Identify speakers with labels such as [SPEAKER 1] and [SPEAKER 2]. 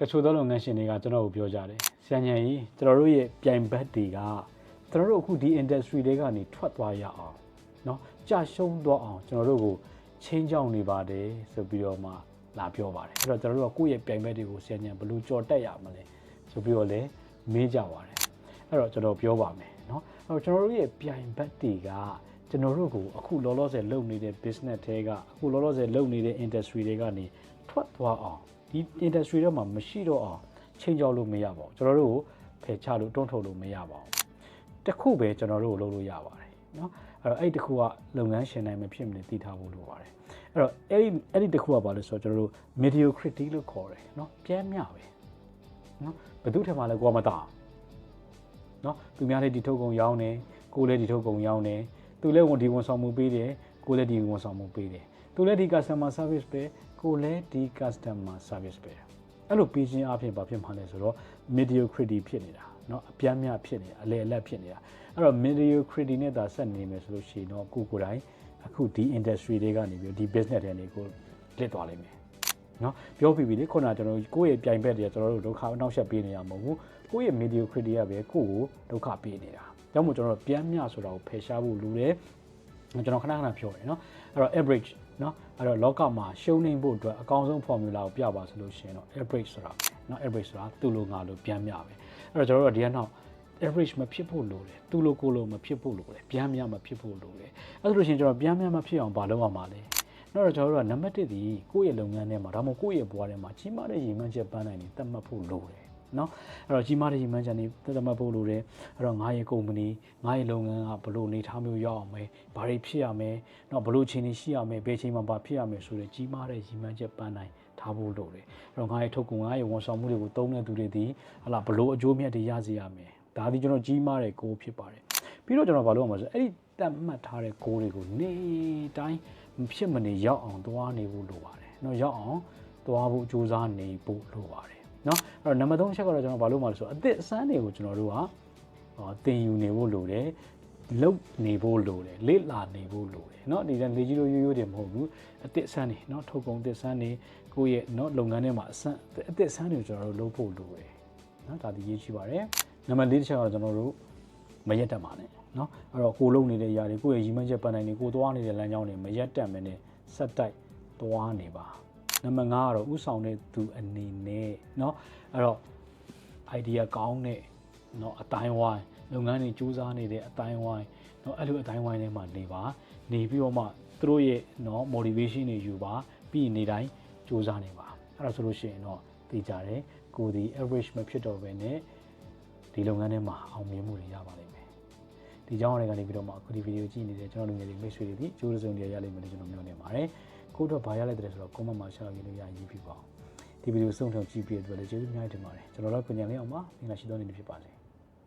[SPEAKER 1] တချို့သောလုပ်ငန်းရှင်တွေကကျွန်တော်ကိုပြောကြတယ်ဆရာညံကြီးကျွန်တော်တို့ရဲ့ပြိုင်ဘက်တွေကကျွန်တော်တို့အခုဒီ industry တွေကနေထွက်သွားရအောင်เนาะကြာရှုံးသွားအောင်ကျွန်တော်တို့ကိုချင်းချောင်းနေပါတယ်ဆိုပြီးတော့မှလာပြောပါတယ်အဲ့တော့ကျွန်တော်တို့ကကိုယ့်ရဲ့ပြိုင်ဘက်တွေကိုဆရာညံဘယ်လိုကြော်တက်ရမလဲဆိုပြီးတော့လည်းမေးကြပါတယ်အဲ့တော့ကျွန်တော်ပြောပါမယ်เนาะအဲ့တော့ကျွန်တော်တို့ရဲ့ပြိုင်ဘက်တွေကကျွန်တော်တို့ကိုအခုလောလောဆယ်လုပ်နေတဲ့ business တွေကအခုလောလောဆယ်လုပ်နေတဲ့ industry တွေကနေထွက်သွားအောင် ဒီ industry တော့မှမရှိတော့အောင်ချိန်ကြောက်လို့မရပါဘူးကျွန်တော်တို့ကိုဖယ်ချလို့တွန်းထုတ်လို့မရပါဘူးတစ်ခုပဲကျွန်တော်တို့ကိုလုပ်လို့ရပါတယ်เนาะအဲ့တော့အဲ့ဒီတစ်ခုကလုပ်ငန်းရှင်တိုင်းမဖြစ်မနေတည်ထားဖို့လိုပါတယ်အဲ့တော့အဲ့ဒီအဲ့ဒီတစ်ခုကဘာလို့ဆိုတော့ကျွန်တော်တို့ mediocrity လို့ခေါ်တယ်เนาะပြဲမြပဲเนาะဘယ်သူထက်မှလည်းကိုယ်မသားเนาะသူများလည်းဒီထုတ်ကုန်ရောင်းတယ်ကိုယ်လည်းဒီထုတ်ကုန်ရောင်းတယ်သူလည်းဝန်ဒီဝန်ဆောင်မှုပေးတယ်ကိုယ်လည်းဒီဝန်ဆောင်မှုပေးတယ် သူလည်းဒီ customer service ပဲကိုယ်လည်းဒီ customer service ပဲအဲ့လိုပေးခြင်းအပြင်ဘာဖြစ်မှာလဲဆိုတော့ mediocrity ဖြစ်နေတာเนาะအပြမ်းမြဖြစ်နေတာအလေအလတ်ဖြစ်နေတာအဲ့တော့ mediocrity နဲ့သာဆက်နေမယ်ဆိုလို့ရှိရင်တော့ကိုကိုယ်တိုင်အခုဒီ industry တွေကနေပြီးဒီ business တွေကနေကိုလစ်သွားလိမ့်မယ် နော်ပြောပြီးပြီလေခုနကကျွန်တော်တို့ကိုယ့်ရဲ့ပြိုင်ဘက်တွေကကျွန်တော်တို့ဒုက္ခအနောက်ရှက်ပေးနေရမှာမဟုတ်ဘူးကိုယ့်ရဲ့ mediocrity ကပဲကိုယ့်ကိုဒုက္ခပေးနေတာကြောင့်မို့ကျွန်တော်တို့ပြန်မြဆိုတာကိုဖယ်ရှားဖို့လိုတယ်ကျွန်တော်ခဏခဏပြောတယ်နော်အဲ့တော့ average နော်အဲ့တော့လောကမှာရှုံးနေဖို့အတွက်အကောင်းဆုံး formula ကိုပြပါဆိုလို့ရှိရင်တော့ average ဆိုတာနော် average ဆိုတာသူ့လိုငါလိုပြန်မြပဲအဲ့တော့ကျွန်တော်တို့ကဒီကနောက် average မဖြစ်ဖို့လိုတယ်သူ့လိုကိုလိုမဖြစ်ဖို့လိုတယ်ပြန်မြမဖြစ်ဖို့လိုတယ်အဲ့ဒါလို့ရှိရင်ကျွန်တော်ပြန်မြမဖြစ်အောင်မလုပ်ရမှာလဲနောက်တော့ကျွန်တော်တို့ကနံပါတ်1ဒီကိုယ့်ရဲ့လုပ်ငန်းထဲမှာဒါမှမဟုတ်ကိုယ့်ရဲ့ဘဝထဲမှာကြီးမားတဲ့ရည်မှန်းချက်ပန်းနိုင်နေသတ်မှတ်ဖို့လိုတယ် နော်အဲ့တော့ကြီးမားတဲ့ရည်မှန်းချက်တွေသတ်မှတ်ဖို့လိုတယ်အဲ့တော့ငါရဲ့ကုမ္ပဏီငါရဲ့လုပ်ငန်းကဘလို့အနေထားမျိုးရောက်အောင်ပဲဘာတွေဖြစ်ရမလဲနော်ဘလို့ခြေနေရှိရမလဲဘယ်ချိန်မှာဘာဖြစ်ရမလဲဆိုတဲ့ကြီးမားတဲ့ရည်မှန်းချက်ပန်းတိုင်းထားဖို့လိုတယ်အဲ့တော့ငါရဲ့ထုတ်ကုန်ငါရဲ့ဝန်ဆောင်မှုတွေကိုသုံးတဲ့သူတွေဒီဟလာဘလို့အကျိုးမြတ်တွေရစေရမလဲဒါဒီကျွန်တော်ကြီးမားတဲ့ကိုဖြစ်ပါတယ်ပြီးတော့ကျွန်တော်ဘာလုပ်ရမလဲဆိုအဲ့ဒီတတ်မှတ်ထားတဲ့ကိုတွေကိုနေတိုင်းဖြစ်မနေရောက်အောင်သွားနေဖို့လိုပါတယ်နော်ရောက်အောင်သွားဖို့စ조사နေဖို့လိုပါတယ် เนาะအဲ့တော့နံပါတ်3ချက်ကတော့ကျွန်တော်ဘာလို့မှလဲဆိုတော့အသစ်အစမ်းတွေကိုကျွန်တော်တို့ကဟောသင်ယူနေဖို့လိုတယ်လုတ်နေဖို့လိုတယ်လေ့လာနေဖို့လိုတယ်เนาะဒီတဲ့လေကြီးလိုရိုးရိုးတွေမဟုတ်ဘူးအသစ်အစမ်းတွေเนาะထုတ်ကုန်အသစ်အစမ်းတွေကိုယ့်ရဲ့เนาะလုပ်ငန်းထဲမှာအစမ်းအသစ်အစမ်းတွေကိုကျွန်တော်တို့လုပ်ဖို့လိုတယ်เนาะဒါဒီရေးရှိပါတယ်နံပါတ်4တစ်ချက်ကတော့ကျွန်တော်တို့မရက်တက်ပါနဲ့เนาะအဲ့တော့ကိုလုံနေတဲ့အရာတွေကိုယ့်ရဲ့ရီမန်းချက်ပန်းနိုင်တွေကိုသွားနေတဲ့လမ်းကြောင်းတွေမရက်တက်မနဲ့ဆက်တိုက်သွားနေပါ နံပါတ်5ကတော့ဥဆောင်တဲ့သူအနေနဲ့เนาะအဲ့တော့ idea ကောင်းတဲ့เนาะအတိုင်းဝိုင်းလုပ်ငန်းတွေစူးစမ်းနေတဲ့အတိုင်းဝိုင်းเนาะအဲ့လိုအတိုင်းဝိုင်းထဲမှာနေပါနေပြီးတော့မှသူတို့ရဲ့เนาะ motivation တွေယူပါပြီးရင်နေတိုင်းစူးစမ်းနေပါအဲ့ဒါဆိုလို့ရှိရင်တော့သိကြတယ်ကိုဒီ average မဖြစ်တော့ဘဲနဲ့ဒီလုပ်ငန်းထဲမှာအောင်မြင်မှုတွေရပါလိမ့်မယ် ဒီကြောင်းတွေကနေပြီးတော့မှအခုဒီဗီဒီယိုကြည့်နေတဲ့ကျွန်တော်လူငယ်တွေမိတ်ဆွေတွေဒီကျိုးစုံတွေရလိမ့်မယ်လို့ကျွန်တော်မျှော်လင့်ပါတယ်။ ကိုတော့ဘာရလိုက်တဲ့ဆိုတော့ comment မှာ share ရေးလို့ရရေးပြပါအောင်။ဒီဗီဒီယိုဆုံးဖြတ်ကြည့်ပြီးတဲ့အတွက်လည်းကျေးဇူးအများကြီးတင်ပါတယ်။ကျွန်တော်တို့ကိုညံလေးအောင်ပါ။မင်္ဂလာရှိသောနေ့ဖြစ်ပါစေ။